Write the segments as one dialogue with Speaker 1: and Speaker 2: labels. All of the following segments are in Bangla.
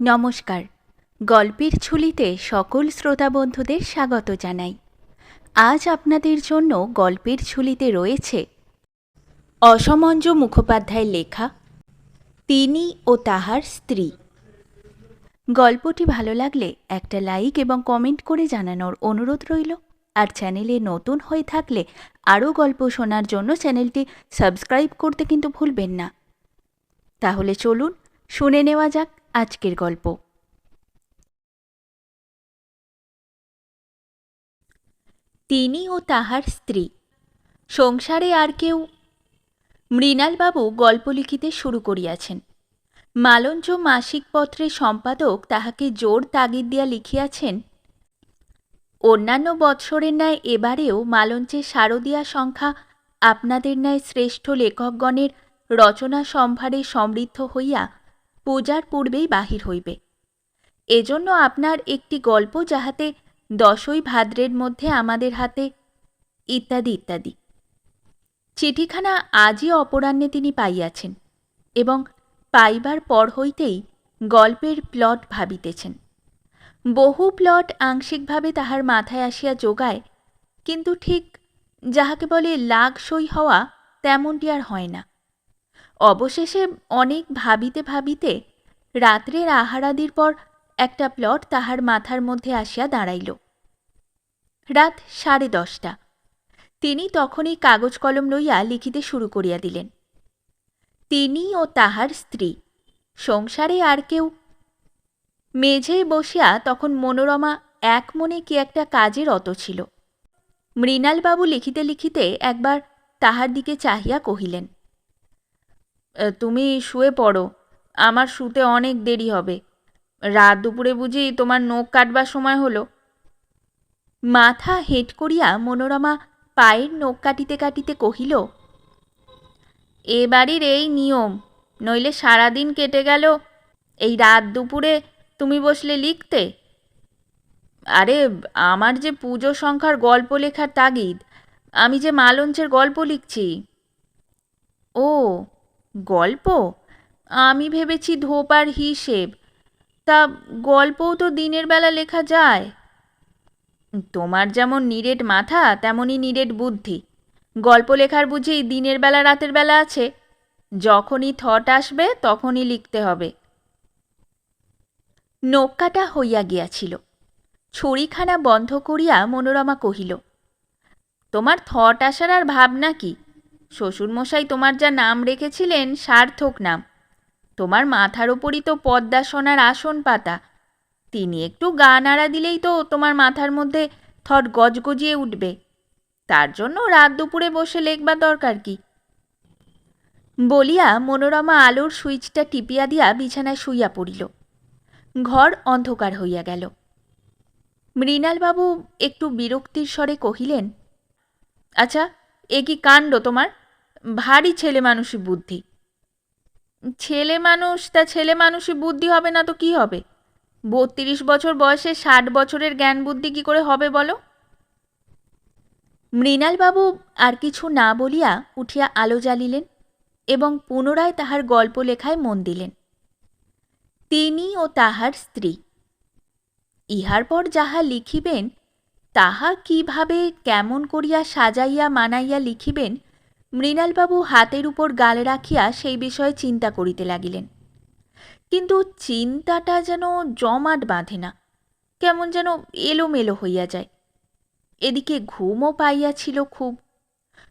Speaker 1: নমস্কার। গল্পের ঝুলিতে সকল শ্রোতা বন্ধুদের স্বাগত জানাই। আজ আপনাদের জন্য গল্পের ঝুলিতে রয়েছে অসমঞ্জ মুখোপাধ্যায় লেখা, তিনি ও তাহার স্ত্রী গল্পটি ভালো লাগলে একটা লাইক এবং কমেন্ট করে জানানোর অনুরোধ রইল। আর চ্যানেলে নতুন হয়ে থাকলে আরও গল্প শোনার জন্য চ্যানেলটি সাবস্ক্রাইব করতে কিন্তু ভুলবেন না। তাহলে চলুন শুনে নেওয়া যাক আজকের গল্প। তিনি ও তাহার স্ত্রী। সংসারে আর কেউ। মৃণালবাবু গল্প লিখিতে শুরু করিয়াছেন। মালঞ্চ মাসিক পত্রের সম্পাদক তাহাকে জোর তাগিদ দিয়া লিখিয়াছেন, অন্যান্য বৎসরের ন্যায় এবারেও মালঞ্চের শারদীয়া সংখ্যা আপনাদের ন্যায় শ্রেষ্ঠ লেখকগণের রচনা সম্ভারে সমৃদ্ধ হইয়া পূজার পূর্বেই বাহির হইবে। এজন্য আপনার একটি গল্প যাহাতে দশই ভাদ্রের মধ্যে আমাদের হাতে ইত্যাদি ইত্যাদি। চিঠিখানা আজই অপরাহ্নে তিনি পাইয়াছেন এবং পাইবার পর হইতেই গল্পের প্লট ভাবিতেছেন। বহু প্লট আংশিকভাবে তাহার মাথায় আসিয়া যোগায়, কিন্তু ঠিক যাহাকে বলে লাগসই হওয়া তেমনটি আর হয় না। অবশেষে অনেক ভাবিতে ভাবিতে রাত্রের আহারাদির পর একটা প্লট তাহার মাথার মধ্যে আসিয়া দাঁড়াইল। রাত সাড়ে দশটা। তিনি তখনই কাগজ কলম লইয়া লিখিতে শুরু করিয়া দিলেন। তিনি ও তাহার স্ত্রী, সংসারে আর কেউ। মেঝেই বসিয়া তখন মনোরমা এক মনে কি একটা কাজে রত ছিল। মৃণালবাবু লিখিতে লিখিতে একবার তাহার দিকে চাহিয়া কহিলেন তুমি শুয়ে পড়ো। আমার শুতে অনেক দেরি হবে। রাত দুপুরে বুঝি তোমার নখ কাটবার সময় হলো? মাথা হেঁট করিয়া মনোরমা পায়ের নখ কাটিতে কাটিতে কহিল এ বাড়ির এই নিয়ম, নইলে সারাদিন কেটে গেল। এই রাত দুপুরে তুমি বসলে লিখতে? আরে, আমার যে পুজো সংখ্যার গল্প লেখার তাগিদ, আমি যে মালঞ্চের গল্প লিখছি। ও গল্প? আমি ভেবেছি ধোপার হিসেব। তা গল্পও তো দিনের বেলা লেখা যায়। তোমার যেমন নিরেট মাথা, তেমনই নিরেট বুদ্ধি। গল্প লেখার বুঝি দিনের বেলা, রাতের বেলা আছে। যখনই থট আসবে, তখনই লিখতে হবে। নৌকাটা হইয়া গিয়াছিল। ছড়িখানা বন্ধ করিয়া মনোরমা কহিল, তোমার থট আসার আর ভাবনা কি? শ্বশুরমশাই তোমার যা নাম রেখেছিলেন সার্থক নাম। তোমার মাথার ওপরই তো পদ্মাসনার আসন পাতা। তিনি একটু গা নাড়া দিলেই তো তোমার মাথার মধ্যে থট গজগজিয়ে উঠবে। তার জন্য রাত দুপুরে বসে লেখবার দরকার কি? বলিয়া মনোরমা আলোর সুইচটা টিপিয়া দিয়া বিছানায় শুইয়া পড়িল। ঘর অন্ধকার হইয়া গেল। মৃণালবাবু একটু বিরক্তির স্বরে কহিলেন আচ্ছা এ কি কাণ্ড তোমার? ভারী ছেলে মানুষই বুদ্ধি। ছেলে মানুষ, তা ছেলে মানুষই বুদ্ধি হবে না তো কি হবে? বত্রিশ বছর বয়সে ষাট বছরের জ্ঞান বুদ্ধি কি করে হবে বলো? মৃণালবাবু আর কিছু না বলিয়া উঠিয়া আলো জ্বালিলেন এবং পুনরায় তাহার গল্প লেখায় মন দিলেন। তিনি ও তাহার স্ত্রী। ইহার পর যাহা লিখিবেন, তাহা কীভাবে, কেমন করিয়া সাজাইয়া মানাইয়া লিখিবেন মৃণালবাবু হাতের উপর গাল রাখিয়া সেই বিষয়ে চিন্তা করিতে লাগিলেন। কিন্তু চিন্তাটা যেন জমাট বাঁধে না, কেমন যেন এলোমেলো হইয়া যায়। এদিকে ঘুমও পাইয়াছিল খুব।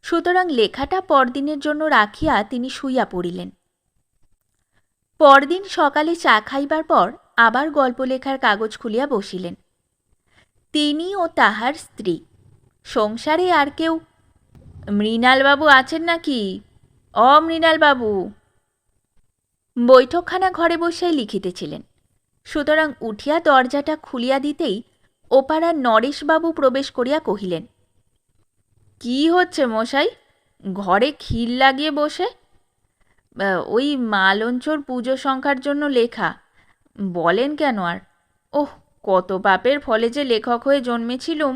Speaker 1: সুতরাং লেখাটা পরদিনের জন্য রাখিয়া তিনি শুইয়া পড়িলেন। পরদিন সকালে চা খাইবার পর আবার গল্প লেখার কাগজ খুলিয়া বসিলেন। তিনি ও তাহার স্ত্রী। সংসারে আর কেউ মৃণালবাবু আছেন নাকি? অমৃণালবাবু। বৈঠকখানা ঘরে বসেই লিখিতেছিলেন। সুতরাং উঠিয়া দরজাটা খুলিয়া দিতেই ওপাড়ার নরেশবাবু প্রবেশ করিয়া কহিলেন, কি হচ্ছে মশাই? ঘরে ক্ষীর লাগিয়ে বসে? ওই মালঞ্চর পুজো সংখ্যার জন্য লেখা। বলেন কেন আর? ওহ, কত পাপের ফলে যে লেখক হয়ে জন্মেছিলুম।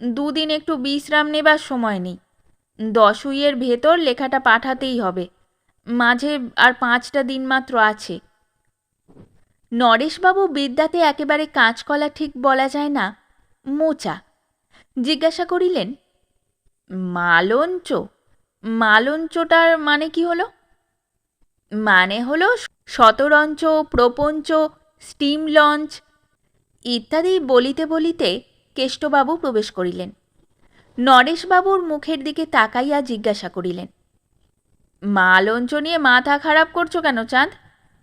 Speaker 1: দুদিন একটু বিশ্রাম নেবার সময় নেই। দশুইয়ের ভেতর লেখাটা পাঠাতেই হবে। মাঝে আর পাঁচটা দিন মাত্র আছে। নরেশবাবু বিদ্যাতে একেবারে কাঁচকলা ঠিক বলা যায় না, মোচা। জিজ্ঞাসা করিলেন, মালঞ্চ? মালঞ্চটার মানে কি হলো? মানে হলো শতরঞ্চ, প্রপঞ্চ, স্টিম লঞ্চ ইত্যাদি বলিতে বলিতে কেষ্টবাবু প্রবেশ করিলেন। নরেশবাবুর মুখের দিকে তাকাইয়া জিজ্ঞাসা করিলেন, মা লঞ্চ নিয়ে মাথা খারাপ করছ কেন চাঁদ?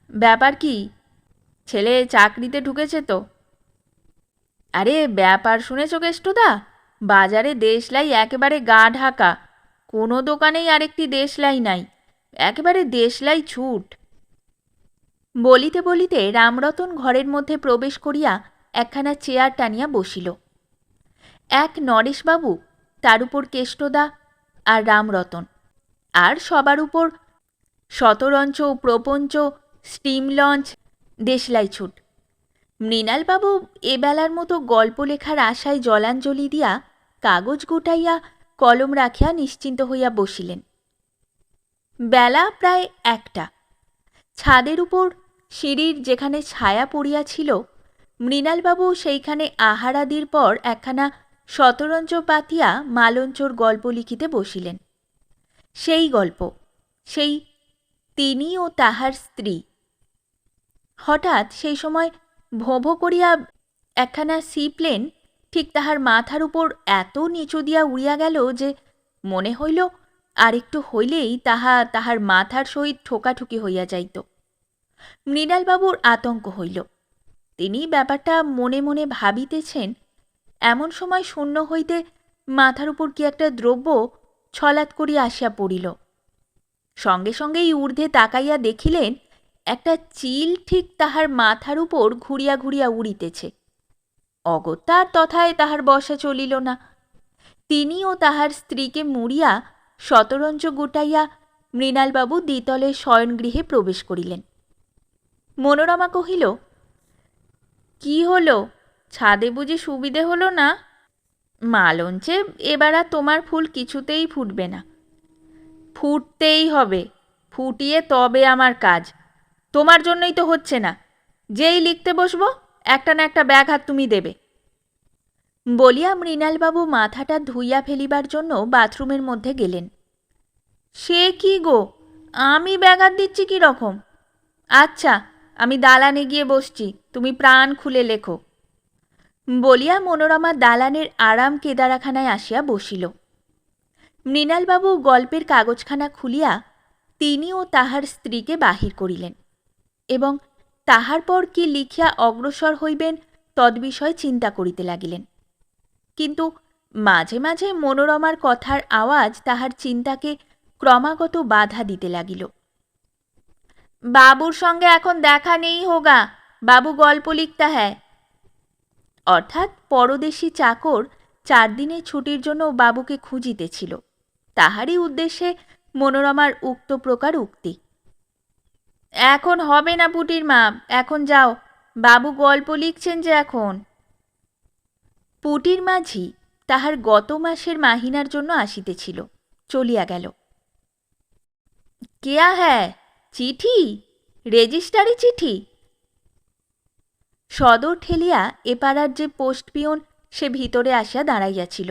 Speaker 1: ব্যাপার কি? ছেলে চাকরিতে ঢুকেছে তো? আরে ব্যাপার শুনেছ কেষ্টদা? বাজারে দেশলাই একেবারে গা ঢাকা, কোনো দোকানেই আরেকটি দেশলাই নাই, একেবারে দেশলাই ছুট। বলিতে বলিতে রামরতন ঘরের মধ্যে প্রবেশ করিয়া একখানা চেয়ার টানিয়া বসিল। এক নরেশবাবু তার উপর কেষ্টদা আর রামরতন। আর সবার উপর শতরঞ্চ, প্রপঞ্চ, স্টিম লঞ্চ, দেশলাই ছুট। মৃণালবাবু এবেলার মতো গল্প লেখার আশায় জলাঞ্জলি দিয়া কাগজ গুটাইয়া কলম রাখিয়া নিশ্চিন্ত হইয়া বসিলেন। বেলা প্রায় একটা। ছাদের উপর সিঁড়ির যেখানে ছায়া পড়িয়াছিল, মৃণালবাবু সেইখানে আহারাদির পর একখানা শতরঞ্চ পাতিয়া মালঞ্চর গল্প লিখিতে বসিলেন। সেই গল্প, সেই তিনি ও তাহার স্ত্রী। হঠাৎ সেই সময় ভোঁ ভোঁ করিয়া একখানা সিপ্লেন ঠিক তাহার মাথার উপর এত নিচু দিয়া উড়িয়া গেল যে মনে হইল আর একটু হইলেই তাহা তাহার মাথার সহিত ঠোকাঠুকি হইয়া যাইত। মৃণালবাবুর আতঙ্ক হইল। তিনি ব্যাপারটা মনে মনে ভাবিতেছেন এমন সময় শূন্য হইতে মাথার উপর কি একটা দ্রব্য ছলাৎ করিয়া আসিয়া পড়িল। সঙ্গে সঙ্গেই ঊর্ধ্বে তাকাইয়া দেখিলেন, একটা চিল ঠিক তাহার মাথার উপর ঘুরিয়া ঘুরিয়া উড়িতেছে। অগত্যার তথায় তাহার বসা চলিল না। তিনিও তাহার স্ত্রীকে মুড়িয়া শতরঞ্চ গুটাইয়া মৃণালবাবু দ্বিতলে শয়নগৃহে প্রবেশ করিলেন। মনোরমা কহিল, কি হলো? ছাদে বুঝি সুবিধে হলো না? মালঞ্চে এবার আর তোমার ফুল কিছুতেই ফুটবে না। ফুটতেই হবে, ফুটিয়ে তবে আমার কাজ। তোমার জন্যই তো হচ্ছে না। যেই লিখতে বসবো, একটা না একটা ব্যাগ হাত তুমি দেবে। বলিয়া মৃণালবাবু মাথাটা ধুইয়া ফেলিবার জন্য বাথরুমের মধ্যে গেলেন। সে কি গো? আমি ব্যাঘাত দিচ্ছি কি রকম আচ্ছা আমি দালানে গিয়ে বসছি, তুমি প্রাণ খুলে লেখো। বলিয়া মনোরমা দালানের আরাম কেদারাখানায় আসিয়া বসিল। মৃণালবাবু গল্পের কাগজখানা খুলিয়া তিনি ও তাহার স্ত্রীকে বাহির করিলেন এবং তাহার পর কি লিখিয়া অগ্রসর হইবেন তদ্বিষয়ে চিন্তা করিতে লাগিলেন। কিন্তু মাঝে মাঝে মনোরমার কথার আওয়াজ তাহার চিন্তাকে ক্রমাগত বাধা দিতে লাগিল। বাবুর সঙ্গে এখন দেখা নেই হোগা, বাবু গল্প লিখতা হ্যায়। অর্থাৎ পরদেশী চাকর চার দিনের ছুটির জন্য বাবুকে খুঁজিতেছিল। তাহারই উদ্দেশ্যে মনোরমার উক্ত প্রকার উক্তি। এখন হবে না পুটির মা, এখন যাও, বাবু গল্প লিখছেন যে এখন। পুটির মাঝি তাহার গত মাসের মাহিনার জন্য আসিতেছিল, চলিয়া গেল। কেয়া হ্যাঁ চিঠি? রেজিস্টারি চিঠি? সদর ঠেলিয়া এপাড়ার যে পোস্ট পিয়ন সে ভিতরে আসিয়া দাঁড়াইয়াছিল।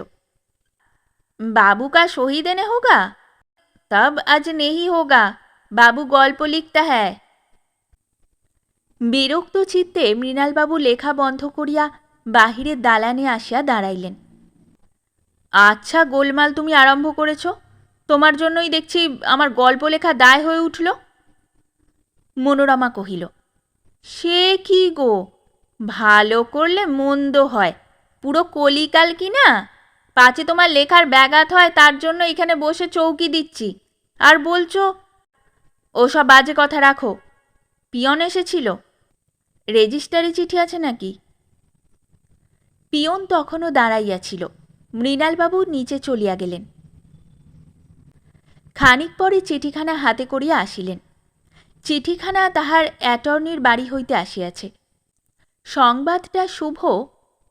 Speaker 1: বাবু কা শহীদ এনে হোগা? তব আজ নেহি হোগা, বাবু গল্প লিখতা হ্যায়। বিরক্ত চিত্তে মৃণালবাবু লেখা বন্ধ করিয়া বাহিরের দালানে আসিয়া দাঁড়াইলেন। আচ্ছা গোলমাল তুমি আরম্ভ করেছ, তোমার জন্যই দেখছি আমার গল্প লেখা দায় হয়ে উঠল। মনোরমা কহিল, সে কি গো? ভালো করলে মন্দ হয়। পুরো কলিকাল কি না? পাছে তোমার লেখার ব্যাঘাত হয়, তার জন্য এখানে বসে চৌকি দিচ্ছি। আর বলছো, ওসব বাজে কথা রাখো। পিয়ন এসেছিল। রেজিস্টারি চিঠি আছে নাকি? পিয়ন তখনও দাঁড়াইয়াছিল। মৃণালবাবু নিচে চলিয়া গেলেন। খানিক পরে চিঠিখানা হাতে করিয়া আসিলেন। চিঠিখানা তাহার অ্যাটর্নির বাড়ি হইতে আসিয়াছে। সংবাদটা শুভ,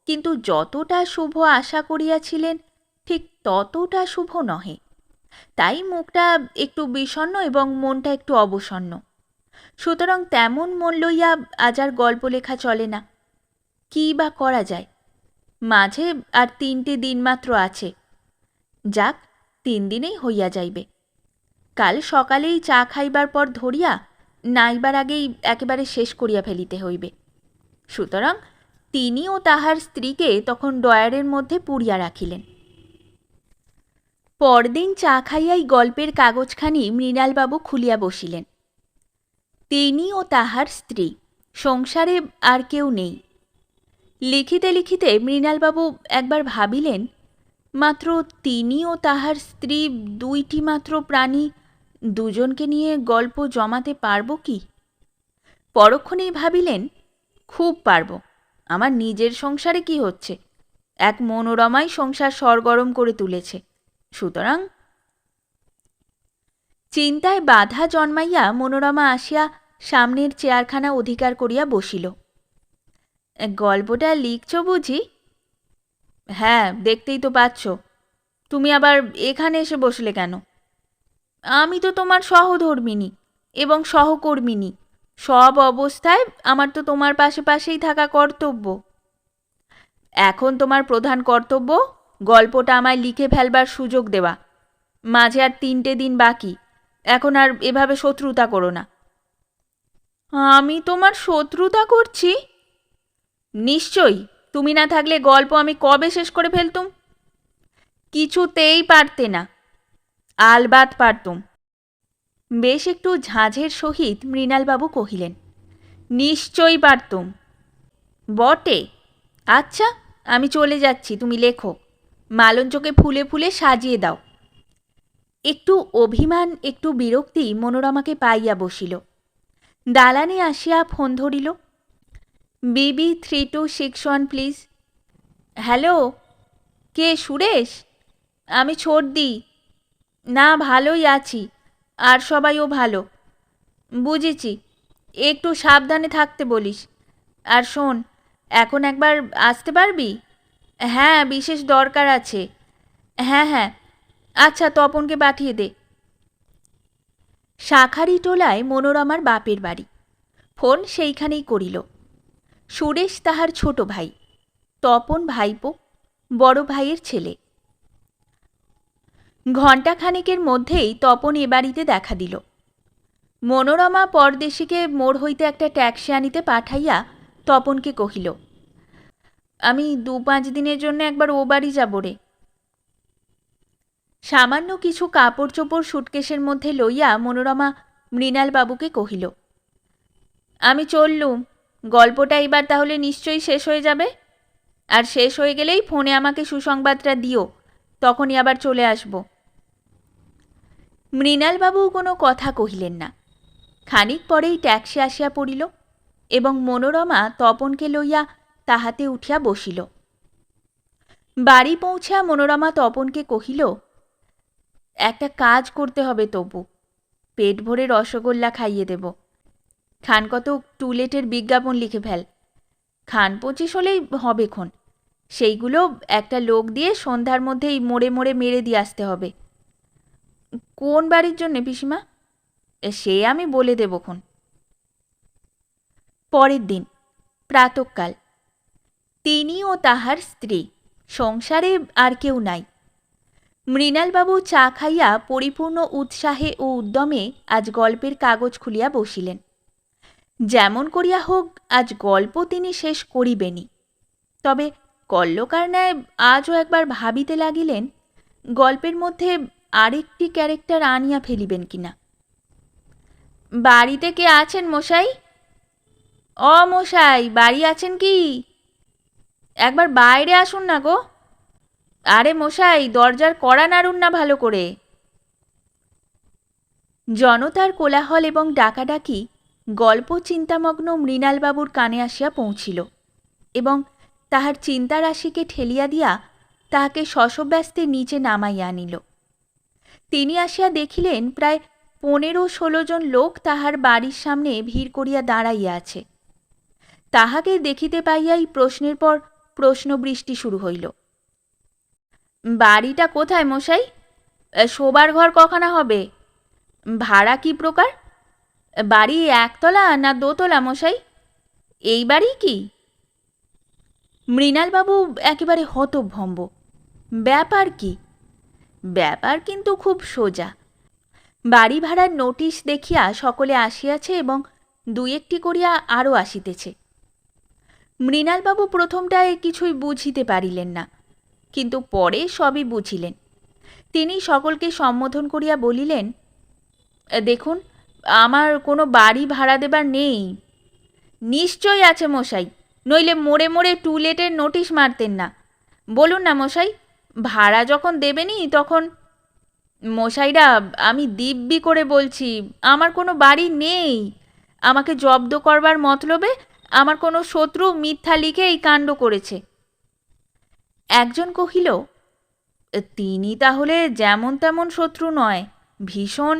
Speaker 1: কিন্তু যতটা শুভ আশা করিয়াছিলেন, ঠিক ততটা শুভ নহে। তাই মুখটা একটু বিষণ্ন এবং মনটা একটু অবসন্ন। সুতরাং তেমন মন লইয়া আজ আর গল্প লেখা চলে না। কী বা করা যায়? মাঝে আর তিনটে দিন মাত্র আছে। যাক, তিন দিনেই হইয়া যাইবে। কাল সকালেই চা খাইবার পর ধরিয়া, নাইবার আগেই একেবারে শেষ করিয়া ফেলিতে হইবে। সুতরাং তিনি ও তাহার স্ত্রীকে তখন ডয়ারের মধ্যে পুড়িয়া রাখিলেন। পরদিন চা খাইয়াই গল্পের কাগজখানি মৃণালবাবু খুলিয়া বসিলেন। তিনি ও তাহার স্ত্রী, সংসারে আর কেউ নেই। লিখিতে লিখিতে মৃণালবাবু একবার ভাবিলেন, মাত্র তিনি ও তাহার স্ত্রী দুইটি মাত্র প্রাণী, দুজনকে নিয়ে গল্প জমাতে পারব কি? পরক্ষণেই ভাবিলেন খুব পারব। আমার নিজের সংসারে কি হচ্ছে? এক মনোরমাই সংসার সরগরম করে তুলেছে। সুতরাং চিন্তায় বাধা জন্মাইয়া মনোরমা আসিয়া সামনের চেয়ারখানা অধিকার করিয়া বসিল। গল্পটা লিখছ বুঝি? হ্যাঁ দেখতেই তো পাচ্ছ। তুমি আবার এখানে এসে বসলে কেন? আমি তো তোমার সহধর্মিনী এবং সহকর্মিনী। সব অবস্থায় আমার তো তোমার পাশে পাশেই থাকা কর্তব্য। এখন তোমার প্রধান কর্তব্য গল্পটা আমায় লিখে ফেলবার সুযোগ দেওয়া। মাঝে আর তিনটে দিন বাকি। এখন আর এভাবে শত্রুতা করো না। আমি তোমার শত্রুতা করছি? নিশ্চয়ই, তুমি না থাকলে গল্প আমি কবে শেষ করে ফেলতুম? কিছুতেই পারতে না। আলবাত পারতুম। বেশ একটু ঝাঁঝের সহিত মৃণালবাবু কহিলেন নিশ্চয়ই পারতুম। বটে? আচ্ছা আমি চলে যাচ্ছি, তুমি লেখো। মালঞ্চকে ফুলে ফুলে সাজিয়ে দাও। একটু অভিমান, একটু বিরক্তি মনোরমাকে পাইয়া বসিল। দালানে আসিয়া ফোন ধরিল, বিবি three two six one, please. Hello, কে সুরেশ? আমি দি। না, ভালোই আছি। আর সবাইও ভালো। বুঝেছি, একটু সাবধানে থাকতে বলিস। আর শোন, এখন একবার আসতে পারবি? হ্যাঁ বিশেষ দরকার আছে। হ্যাঁ হ্যাঁ আচ্ছা তপনকে পাঠিয়ে দে। শাখারি টোলায় মনোরমার বাপের বাড়ি। ফোন সেইখানেই করিল। সুরেশ তাহার ছোট ভাই, তপন ভাইপো, বড় ভাইয়ের ছেলে। ঘণ্টাখানেকের মধ্যেই তপন এ বাড়িতে দেখা দিল। মনোরমা পরদেশিকে মোড় হইতে একটা ট্যাক্সি আনিতে পাঠাইয়া তপনকে কহিল, আমি দু পাঁচ দিনের জন্য একবার ও বাড়ি যাব রে। সামান্য কিছু কাপড় চোপড় সুটকেশের মধ্যে লইয়া মনোরমা মৃণালবাবুকে কহিল, আমি চললুম, গল্পটা এবার তাহলে নিশ্চয়ই শেষ হয়ে যাবে? আর শেষ হয়ে গেলেই ফোনে আমাকে সুসংবাদটা দিও, তখনই আবার চলে আসব। মৃণালবাবু কোনো কথা কহিলেন না। খানিক পরেই ট্যাক্সি আসিয়া পড়িল এবং মনোরমা তপনকে লইয়া তাহাতে উঠিয়া বসিল। বাড়ি পৌঁছা মনোরমা তপনকে কহিল, একটা কাজ করতে হবে তবু, পেট ভরে রসগোল্লা খাইয়ে দেব। খান কত টুলেটের বিজ্ঞাপন লিখে ফেল। খান পঁচিশ হলেই হবে খন। সেইগুলো একটা লোক দিয়ে সন্ধ্যার মধ্যেই মোড়ে মোড়ে মেরে দিয়ে আসতে হবে। কোন বাড়ির জন্যে পিসিমা? সে আমি বলে দেবক্ষণ পরের দিন, প্রাতকাল। তিনি ও তাহার স্ত্রী, সংসারে আর কেউ নাই। মৃণালবাবু চা খাইয়া পরিপূর্ণ উৎসাহে ও উদ্যমে আজ গল্পের কাগজ খুলিয়া বসিলেন। যেমন করিয়া হোক, আজ গল্প তিনি শেষ করিবেনি তবে কল্লকার ন্যায় আজও একবার ভাবিতে লাগিলেন, গল্পের মধ্যে আরেকটি ক্যারেক্টার আনিয়া ফেলিবেন কিনা? বাড়িতে কে আছেন মশাই? অ মশাই, বাড়ি আছেন কি? একবার বাইরে আসুন না গো। আরে মশাই, দরজার কড়া নাড়ুন না ভালো করে। জনতার কোলাহল এবং ডাকাডাকি, গল্প চিন্তামগ্ন মৃণালবাবুর কানে আসিয়া পৌঁছিল এবং তাহার চিন্তারাশিকে ঠেলিয়া দিয়া তাহাকে শশব্যস্তে নিচে নামাইয়া আনিল। তিনি আসিয়া দেখিলেন, প্রায় পনেরো ষোলো জন লোক তাহার বাড়ির সামনে ভিড় করিয়া দাঁড়াইয়া আছে। তাহাকে দেখিতে পাইয়াই প্রশ্নের পর প্রশ্ন বৃষ্টি শুরু হইল। বাড়িটা কোথায় মশাই? শোবার ঘর কখানা হবে? ভাড়া কি প্রকার? বাড়ি একতলা না দোতলা মশাই? এই বাড়ি কি? মৃণালবাবু একেবারে হতভম্ব। ব্যাপার কি? ব্যাপার কিন্তু খুব সোজা। বাড়ি ভাড়ার নোটিশ দেখিয়া সকলে আসিয়াছে এবং দুই একটি করিয়া আরও আসিতেছে। মৃণালবাবু প্রথমটায় কিছুই বুঝিতে পারিলেন না, কিন্তু পরে সবই বুঝিলেন। তিনি সকলকে সম্বোধন করিয়া বলিলেন, দেখুন, আমার কোনো বাড়ি ভাড়া দেবার নেই। নিশ্চয়ই আছে মশাই, নইলে মোড়ে মোড়ে টুলেটের নোটিশ মারতেন না। বলুন না মশাই ভাড়া যখন দেবেনি, তখন মশাইরা আমি দিব্যি করে বলছি, আমার কোনো বাড়ি নেই। আমাকে জব্দ করবার মতলবে আমার কোনো শত্রু মিথ্যা লিখে এই কাণ্ড করেছে। একজন কহিল, তিনি তাহলে যেমন তেমন শত্রু নয়, ভীষণ।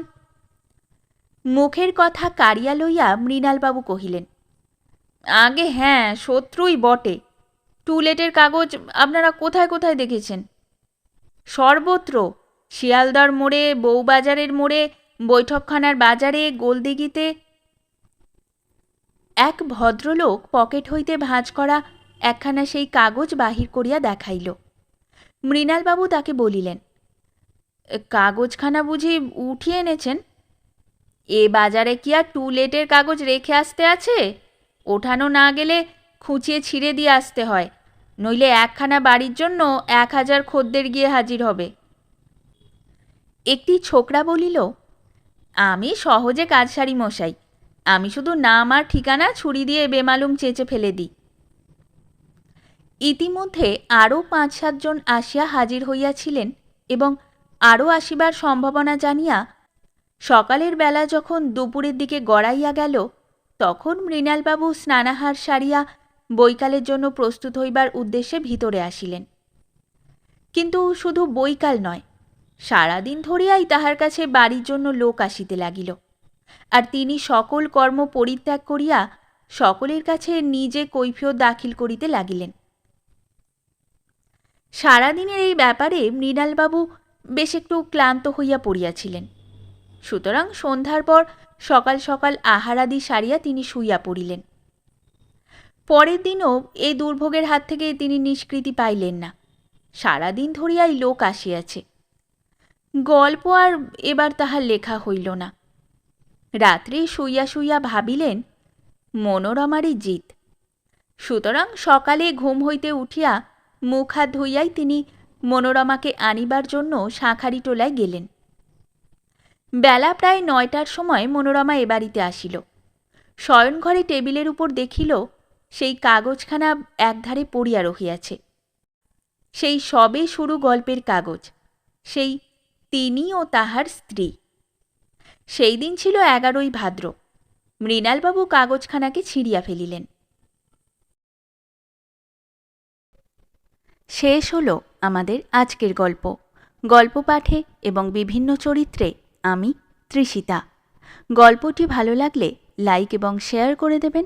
Speaker 1: মুখের কথা কাড়িয়া লইয়া মৃণালবাবু কহিলেন, আগে হ্যাঁ শত্রুই বটে। টুলেটের কাগজ আপনারা কোথায় কোথায় দেখেছেন? সর্বত্র। শিয়ালদার মোড়ে, বউবাজারের মোড়ে, বৈঠকখানার বাজারে, গোলদিঘিতে। এক ভদ্রলোক পকেট হইতে ভাঁজ করা একখানা সেই কাগজ বাহির করিয়া দেখাইল। মৃণালবাবু তাকে বলিলেন, কাগজখানা বুঝি উঠিয়ে এনেছেন? এ বাজারে কি আর টুলেটের কাগজ রেখে আসতে আছে? ওঠানো না গেলে খুঁচিয়ে ছিঁড়ে দিয়ে আসতে হয়। নইলে একখানা বাড়ির জন্য এক হাজার খদ্দের গিয়ে হাজির হবে। একটি ছোকরা বলিল, আমি সহজে কাজ সারি মশাই, আমি শুধু নাম আর ঠিকানা ছুরি দিয়ে বেমালুম চেঁচে ফেলে দিই। ইতিমধ্যে আরও পাঁচ সাতজন আসিয়া হাজির হইয়াছিলেন এবং আরও আসিবার সম্ভাবনা জানিয়া সকালের বেলা যখন দুপুরের দিকে গড়াইয়া গেল, তখন মৃণালবাবু স্নানাহার সারিয়া বৈকালের জন্য প্রস্তুত হইবার উদ্দেশ্যে ভিতরে আসিলেন। কিন্তু শুধু বৈকাল নয়, সারাদিন ধরিয়াই তাহার কাছে বাড়ির জন্য লোক আসিতে লাগিল। আর তিনি সকল কর্ম পরিত্যাগ করিয়া সকলের কাছে নিজে কৈফিয়ত দাখিল করিতে লাগিলেন। সারাদিনের এই ব্যাপারে মৃণালবাবু বেশ একটু ক্লান্ত হইয়া পড়িয়াছিলেন। সুতরাং সন্ধ্যার পর সকাল সকাল আহারাদি সারিয়া তিনি শুইয়া পড়িলেন। পরের দিনও এই দুর্ভোগের হাত থেকে তিনি নিষ্কৃতি পাইলেন না। সারাদিন ধরিয়াই লোক আসিয়াছে। গল্প আর এবার তাহার লেখা হইল না। রাত্রে শুইয়া শুইয়া ভাবিলেন, মনোরমারই জিত। সুতরাং সকালে ঘুম হইতে উঠিয়া মুখ হাত ধুইয়াই তিনি মনোরমাকে আনিবার জন্য শাঁখারি টোলায় গেলেন। বেলা প্রায় নয়টার সময় মনোরমা এ বাড়িতে আসিল। শয়নঘরে টেবিলের উপর দেখিল সেই কাগজখানা একধারে পড়িয়া রহিয়াছে। সেই সবে শুরু গল্পের কাগজ, সেই তিনি ও তাহার স্ত্রী। সেই দিন ছিল এগারোই ভাদ্র, মৃণালবাবু কাগজখানাকে ছিঁড়িয়া ফেলিলেন। শেষ হলো আমাদের আজকের গল্প। গল্প পাঠে এবং বিভিন্ন চরিত্রে আমি তৃষিতা গল্পটি ভালো লাগলে লাইক এবং শেয়ার করে দেবেন।